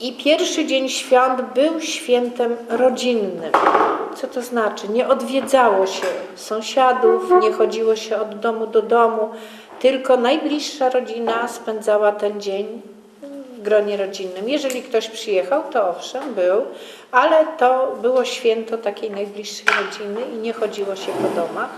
I pierwszy dzień świąt był świętem rodzinnym. Co to znaczy? Nie odwiedzało się sąsiadów, nie chodziło się od domu do domu, tylko najbliższa rodzina spędzała ten dzień w gronie rodzinnym. Jeżeli ktoś przyjechał, to owszem, był, ale to było święto takiej najbliższej rodziny i nie chodziło się po domach.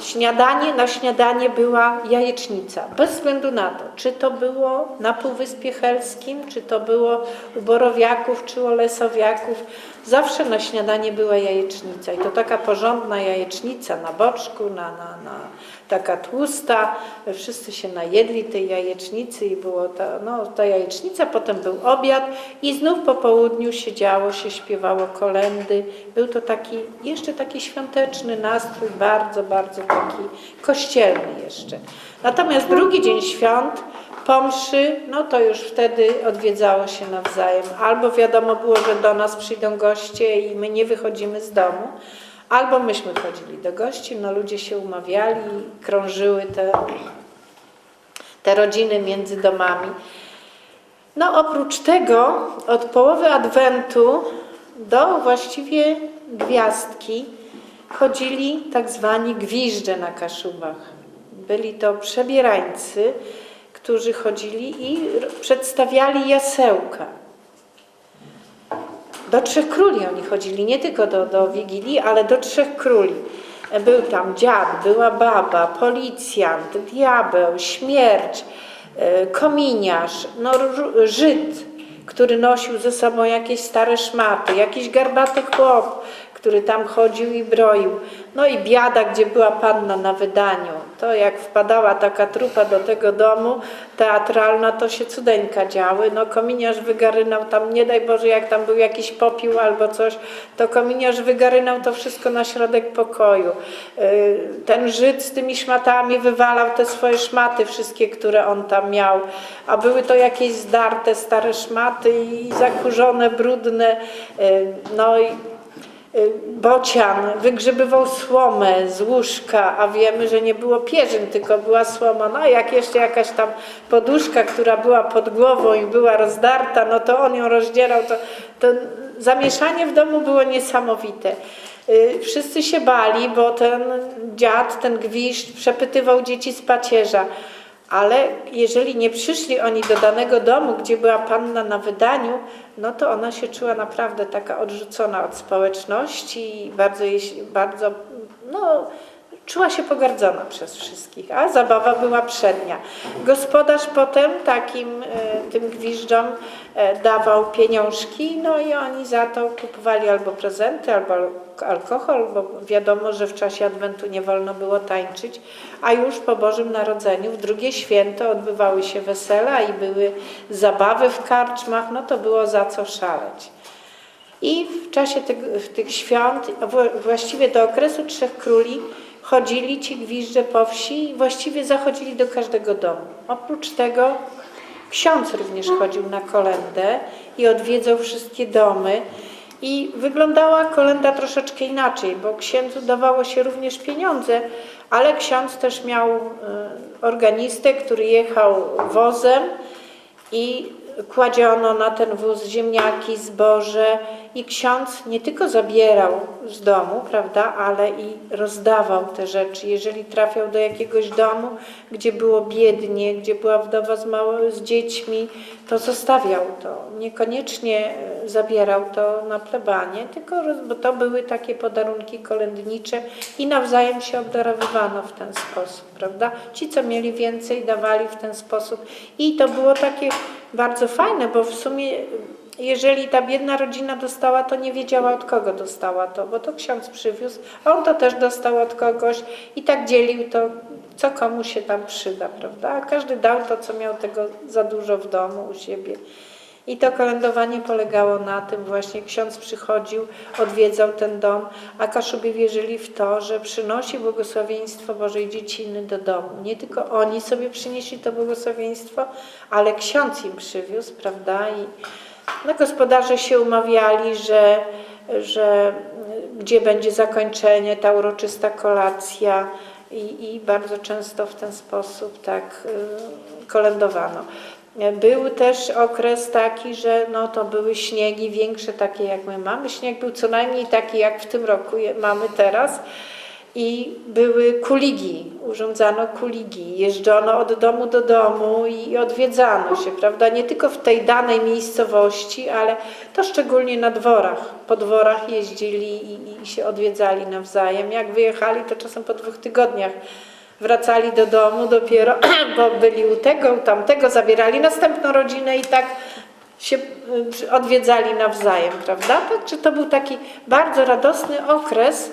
Śniadanie, na śniadanie była jajecznica, bez względu na to, czy to było na Półwyspie Helskim, czy to było u Borowiaków, czy u Lesowiaków, zawsze na śniadanie była jajecznica i to taka porządna jajecznica na boczku, na, na, na taka tłusta, wszyscy się najedli tej jajecznicy i było ta, no, ta jajecznica, potem był obiad i znów po południu siedziało się, śpiewało kolendy. Był to taki, jeszcze taki świąteczny nastrój, bardzo, bardzo taki kościelny jeszcze. Natomiast drugi dzień świąt, po mszy, no to już wtedy odwiedzało się nawzajem. Albo wiadomo było, że do nas przyjdą goście i my nie wychodzimy z domu, albo myśmy chodzili do gości, no ludzie się umawiali, krążyły te, te rodziny między domami. No oprócz tego od połowy Adwentu do właściwie gwiazdki chodzili tak zwani gwiżdże na Kaszubach. Byli to przebierańcy, którzy chodzili i przedstawiali jasełka. Do Trzech Króli oni chodzili, nie tylko do, do Wigilii, ale do Trzech Króli. Był tam dziad, była baba, policjant, diabeł, śmierć, e, kominiarz, no, Żyd, który nosił ze sobą jakieś stare szmaty, jakiś garbaty chłop, który tam chodził i broił. No i biada, gdzie była panna na wydaniu. To jak wpadała taka trupa do tego domu teatralna, to się cudeńka działy. No kominiarz wygarynał tam, nie daj Boże, jak tam był jakiś popiół albo coś, to kominiarz wygarynał to wszystko na środek pokoju. Yy, Ten Żyd z tymi szmatami wywalał te swoje szmaty, wszystkie, które on tam miał. A były to jakieś zdarte, stare szmaty i zakurzone, brudne. Yy, No i Y, Bocian wygrzebywał słomę z łóżka, a wiemy, że nie było pierzyn, tylko była słoma. No jak jeszcze jakaś tam poduszka, która była pod głową i była rozdarta, no to on ją rozdzierał. To, to zamieszanie w domu było niesamowite. Y, Wszyscy się bali, bo ten dziad, ten gwiszcz przepytywał dzieci z pacierza. Ale jeżeli nie przyszli oni do danego domu, gdzie była panna na wydaniu, no to ona się czuła naprawdę taka odrzucona od społeczności i bardzo, bardzo no, czuła się pogardzona przez wszystkich, a zabawa była przednia. Gospodarz potem takim e, tym gwiżdżom e, dawał pieniążki, no i oni za to kupowali albo prezenty, albo al- alkohol, bo wiadomo, że w czasie Adwentu nie wolno było tańczyć, a już po Bożym Narodzeniu w drugie święto odbywały się wesela i były zabawy w karczmach, no to było za co szaleć. I w czasie tych, tych świąt, właściwie do okresu Trzech Króli, chodzili ci gwiżdże po wsi i właściwie zachodzili do każdego domu. Oprócz tego ksiądz również chodził na kolendę i odwiedzał wszystkie domy. I wyglądała kolenda troszeczkę inaczej, bo księdzu dawało się również pieniądze, ale ksiądz też miał e, organistę, który jechał wozem i kładziono na ten wóz ziemniaki, zboże i ksiądz nie tylko zabierał z domu, prawda, ale i rozdawał te rzeczy. Jeżeli trafiał do jakiegoś domu, gdzie było biednie, gdzie była wdowa z, mało, z dziećmi, to zostawiał to. Niekoniecznie e, zabierał to na plebanie, tylko bo to były takie podarunki kolędnicze i nawzajem się obdarowywano w ten sposób, prawda? Ci, co mieli więcej, dawali w ten sposób. I to było takie bardzo fajne, bo w sumie jeżeli ta biedna rodzina dostała, to nie wiedziała od kogo dostała to, bo to ksiądz przywiózł, a on to też dostał od kogoś i tak dzielił to, co komu się tam przyda, prawda? A każdy dał to, co miał tego za dużo w domu u siebie. I to kolędowanie polegało na tym właśnie, ksiądz przychodził, odwiedzał ten dom, a Kaszubie wierzyli w to, że przynosi błogosławieństwo Bożej dzieciny do domu. Nie tylko oni sobie przynieśli to błogosławieństwo, ale ksiądz im przywiózł, prawda? I no, gospodarze się umawiali, że, że gdzie będzie zakończenie, ta uroczysta kolacja i, i bardzo często w ten sposób tak y, kolędowano. Był też okres taki, że no to były śniegi większe, takie jak my mamy. Śnieg był co najmniej taki, jak w tym roku mamy teraz. I były kuligi, urządzano kuligi, jeżdżono od domu do domu i odwiedzano się, prawda? Nie tylko w tej danej miejscowości, ale to szczególnie na dworach. Po dworach jeździli i, i się odwiedzali nawzajem. Jak wyjechali, to czasem po dwóch tygodniach wracali do domu dopiero, bo byli u tego, u tamtego, zabierali następną rodzinę i tak się y, odwiedzali nawzajem, prawda? Także to był taki bardzo radosny okres,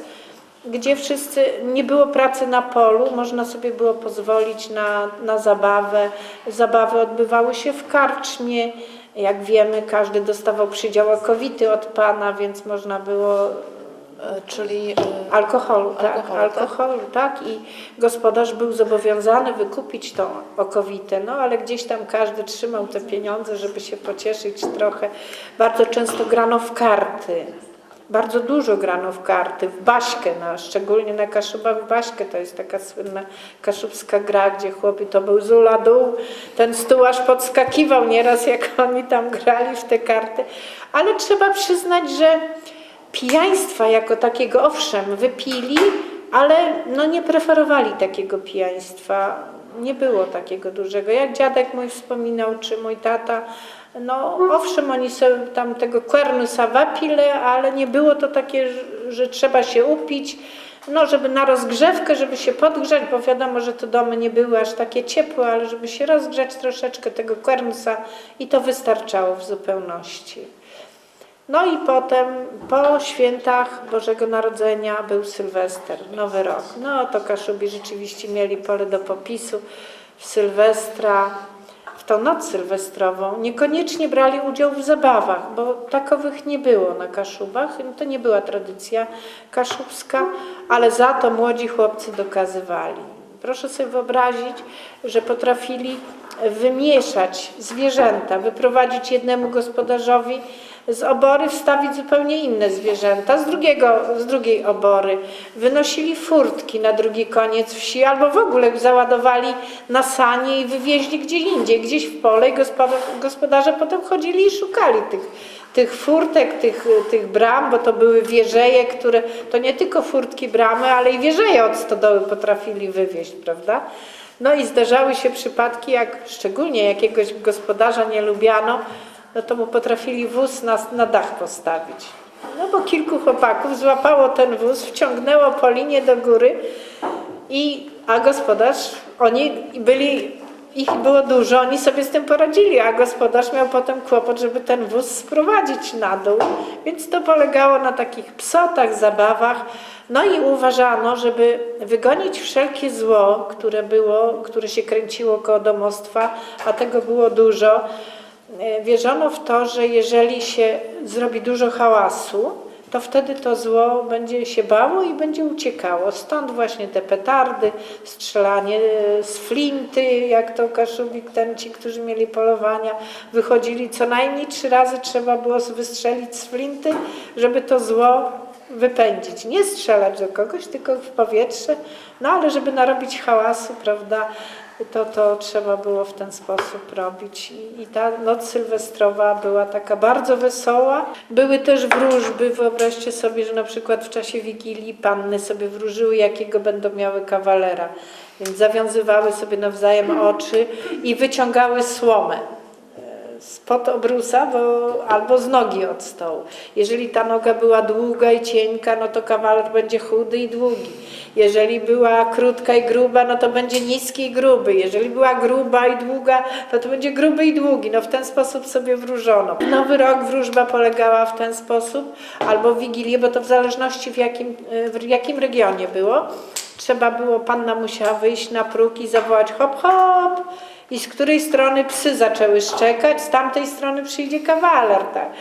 gdzie wszyscy, nie było pracy na polu, można sobie było pozwolić na, na zabawę. Zabawy odbywały się w karczmie. Jak wiemy, każdy dostawał przydział okowity od pana, więc można było Czyli e, Alkoholu, tak, Alkoholu, alkoholu, tak. I gospodarz był zobowiązany wykupić tą okowitę, no ale gdzieś tam każdy trzymał te pieniądze, żeby się pocieszyć trochę. Bardzo często grano w karty. Bardzo dużo grano w karty, w baśkę, no, szczególnie na Kaszubach w baśkę, to jest taka słynna kaszubska gra, gdzie chłopi to był zula dół, ten stół aż podskakiwał nieraz, jak oni tam grali w te karty. Ale trzeba przyznać, że pijaństwa jako takiego, owszem, wypili, ale no nie preferowali takiego pijaństwa. Nie było takiego dużego. Jak dziadek mój wspominał, czy mój tata, no owszem, oni sobie tam tego kwernusa wapili, ale nie było to takie, że, trzeba się upić, no żeby na rozgrzewkę, żeby się podgrzać, bo wiadomo, że te domy nie były aż takie ciepłe, ale żeby się rozgrzać troszeczkę tego kwernusa i to wystarczało w zupełności. No i potem po świętach Bożego Narodzenia był Sylwester, Nowy Rok. No to Kaszubi rzeczywiście mieli pole do popisu w Sylwestra, w tą noc sylwestrową. Niekoniecznie brali udział w zabawach, bo takowych nie było na Kaszubach. To nie była tradycja kaszubska, ale za to młodzi chłopcy dokazywali. Proszę sobie wyobrazić, że potrafili wymieszać zwierzęta, wyprowadzić jednemu gospodarzowi z obory, wstawić zupełnie inne zwierzęta, z, drugiego, z drugiej obory. Wynosili furtki na drugi koniec wsi, albo w ogóle załadowali na sanie i wywieźli gdzieś indziej, gdzieś w pole i gospodarze potem chodzili i szukali tych, tych furtek, tych, tych bram, bo to były wieżeje, które, to nie tylko furtki, bramy, ale i wieżeje od stodoły potrafili wywieźć, prawda? No i zdarzały się przypadki, jak szczególnie jakiegoś gospodarza nie lubiano, no to mu potrafili wóz na, na dach postawić. No bo kilku chłopaków złapało ten wóz, wciągnęło po linie do góry, i, a gospodarz, oni byli, ich było dużo, oni sobie z tym poradzili, a gospodarz miał potem kłopot, żeby ten wóz sprowadzić na dół, więc to polegało na takich psotach, zabawach. No i uważano, żeby wygonić wszelkie zło, które było, które się kręciło koło domostwa, a tego było dużo. E, Wierzono w to, że jeżeli się zrobi dużo hałasu, to wtedy to zło będzie się bało i będzie uciekało. Stąd właśnie te petardy, strzelanie e, z flinty, jak to Kaszubik, ten ci, którzy mieli polowania, wychodzili co najmniej trzy razy trzeba było wystrzelić z flinty, żeby to zło wypędzić. Nie strzelać do kogoś, tylko w powietrze, no ale żeby narobić hałasu, prawda, to, to trzeba było w ten sposób robić. I, I ta noc sylwestrowa była taka bardzo wesoła. Były też wróżby. Wyobraźcie sobie, że na przykład w czasie Wigilii panny sobie wróżyły, jakiego będą miały kawalera. Więc zawiązywały sobie nawzajem oczy i wyciągały słomę spod obrusa bo, albo z nogi od stołu. Jeżeli ta noga była długa i cienka, no to kawaler będzie chudy i długi. Jeżeli była krótka i gruba, no to będzie niski i gruby. Jeżeli była gruba i długa, to to będzie gruby i długi. No w ten sposób sobie wróżono. Nowy rok wróżba polegała w ten sposób, albo Wigilię, bo to w zależności w jakim, w jakim regionie było. Trzeba było, panna musiała wyjść na próg i zawołać hop, hop, i z której strony psy zaczęły szczekać, z tamtej strony przyjdzie kawaler. Tak.